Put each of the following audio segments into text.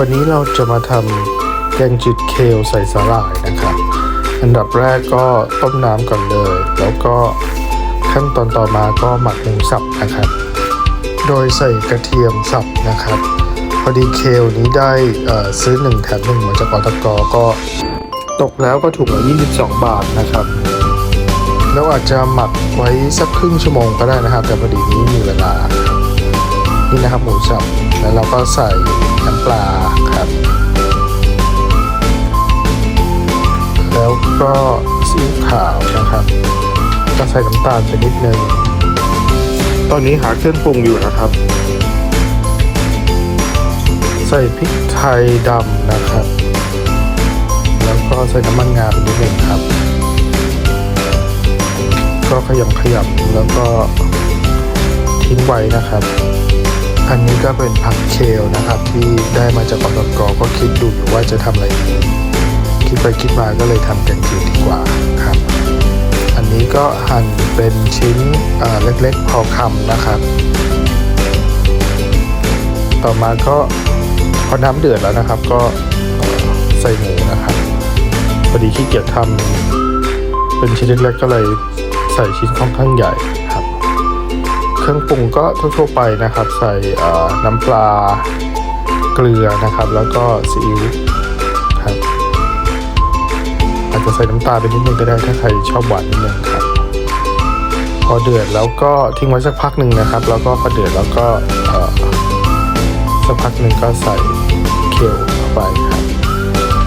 วันนี้เราจะมาทำแกงจืดเคลใส่สาหร่ายนะครับ อันดับแรกก็ต้มน้ำก่อนเลย แล้วก็ขั้นตอนต่อมาก็หมักหมูสับนะครับ โดยใส่กระเทียมสับนะครับ พอดีเคลนี้ได้ซื้อหนึ่งแถมหนึ่งมาจากอตกก็ตกแล้วก็ถูกละ22 บาทนะครับแล้วอาจจะหมักไว้สักครึ่งชั่วโมงก็ได้นะครับ แต่พอดีนี้มีเวลานี่นะครับหมูสับแล้วเราก็ใส่ ปลาครับ แล้วก็ซีอิ๊วขาวนะครับก็ใส่น้ำตาลไปนิดนึง ตอนนี้หาเครื่องปรุงอยู่นะครับ ใส่พริกไทยดำนะครับ แล้วก็ใส่น้ำมันงาไปนิดนึงครับ ก็ขยำขยำแล้วก็ทิ้งไว้นะครับ อันนี้ก็เป็นผักเคลนะครับ ที่ได้มาจากอตกก็คิดดูอยู่ว่าจะทำอะไรดีคิดไปคิดมาก็เลยทำแกงจืดดีกว่าครับ อันนี้ก็หั่นเป็นชิ้นเล็กๆพอคำนะครับ ต่อมาก็พอน้ำเดือดแล้วนะครับ ก็ใส่หมูนะครับพอดีขี้เกียจทำเป็นชิ้นเล็กๆก็เลยใส่ชิ้นค่อนข้างใหญ่ครับ เครื่องปรุงก็ทั่วๆไปนะครับ ใส่น้ำปลาเกลือนะครับ แล้วก็ซีอิ๊วครับอาจจะใส่น้ำตาลไปนิดนึงก็ได้ถ้าใครชอบหวานนิดนึงครับ พอเดือดแล้วก็ทิ้งไว้สักพักหนึ่งนะครับ แล้วก็พอเดือดแล้วก็สักพักหนึ่งก็ใส่เคลเข้าไปครับ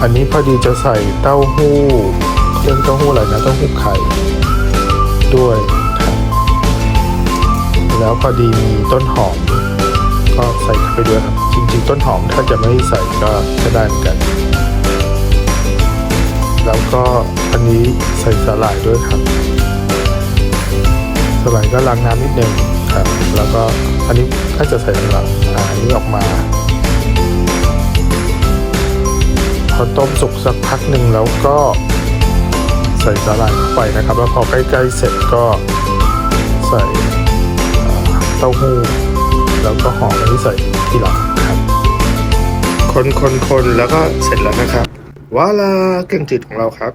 อันนี้พอดีจะใส่เต้าหู้เครื่องเต้าหู้อะไรนะเต้าหู้ไข่ด้วย แล้วพอดีมีต้นหอม ก็ใส่ไปด้วยครับ จริง ๆ ต้นหอมถ้าจะไม่ใส่ก็ก็ได้เหมือนกัน แล้วก็อันนี้ใส่สาหร่ายด้วยครับสาหร่ายก็ล้างน้ำนิดนึงครับ แล้วก็อันนี้ถ้าจะใส่หลังๆอ่าอันนี้ออกมาพอต้มสุกสักพักหนึ่งแล้วก็ใส่สาหร่ายเข้าไปนะครับ แล้วพอใกล้ๆเสร็จก็ใส่ เต้าหู้ แล้วก็หอมอันนี้ใส่ทีหลังครับ คนคนคนแล้วก็เสร็จแล้วนะครับว้าลาเกงจืดของเราครับ